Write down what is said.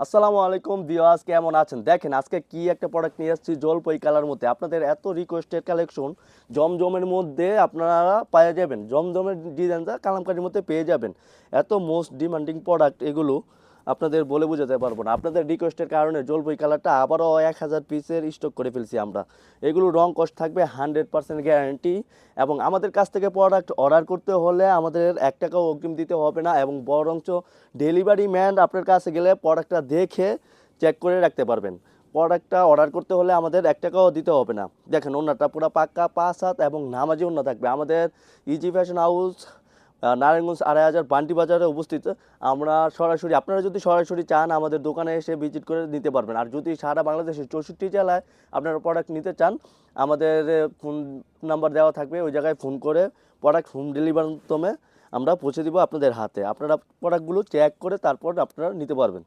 আসসালামু আলাইকুম ভিওয়াস কেমন আছেন? দেখেন, আজকে কি একটা প্রোডাক্ট নিয়ে এসেছি জলপাই কালার মধ্যে। আপনাদের এত রিকোয়েস্টের কালেকশন জমজমের মধ্যে আপনারা পেয়ে যাবেন। জমজমের ডিজাইনটা কালামকারির মধ্যে পেয়ে যাবেন। এত মোস্ট ডিমান্ডিং প্রোডাক্ট এগুলো। আপনাদের বলে বোঝাতে পারব না। আপনাদের রিকোয়েস্টের কারণে জলপই কালারটা আবারও এক হাজার পিসের স্টক করে ফেলছি আমরা। এগুলো রং কস্ট থাকবে হান্ড্রেড পার্সেন্ট গ্যারান্টি এবং আমাদের কাছ থেকে প্রোডাক্ট অর্ডার করতে হলে আমাদের এক টাকাও অগ্রিম দিতে হবে না এবং বরঞ্চ ডেলিভারি ম্যান আপনার কাছে গেলে প্রোডাক্টটা দেখে চেক করে রাখতে পারবেন। প্রোডাক্টটা অর্ডার করতে হলে আমাদের এক টাকাও দিতে হবে না। দেখেন ওনারটা পুরো পাক্কা, পাঁচ হাত এবং নামাজি ওনা থাকবে। আমাদের ইজি ফ্যাশন হাউস নারায়ণগঞ্জ আড়াই হাজার বান্টি বাজারে অবস্থিত আমরা সরাসরি, আপনারা যদি সরাসরি চান, আমাদের দোকানে এসে ভিজিট করে নিতে পারবেন। আর যদি সারা বাংলাদেশের চৌষট্টি জেলায় আপনারা প্রোডাক্ট নিতে চান, আমাদের ফোন নাম্বার দেওয়া থাকবে। ওই জায়গায় ফোন করে প্রোডাক্ট হোম ডেলিভারির মাধ্যমে আমরা পৌঁছে দিব আপনাদের হাতে। আপনারা প্রোডাক্টগুলো চেক করে তারপর আপনারা নিতে পারবেন।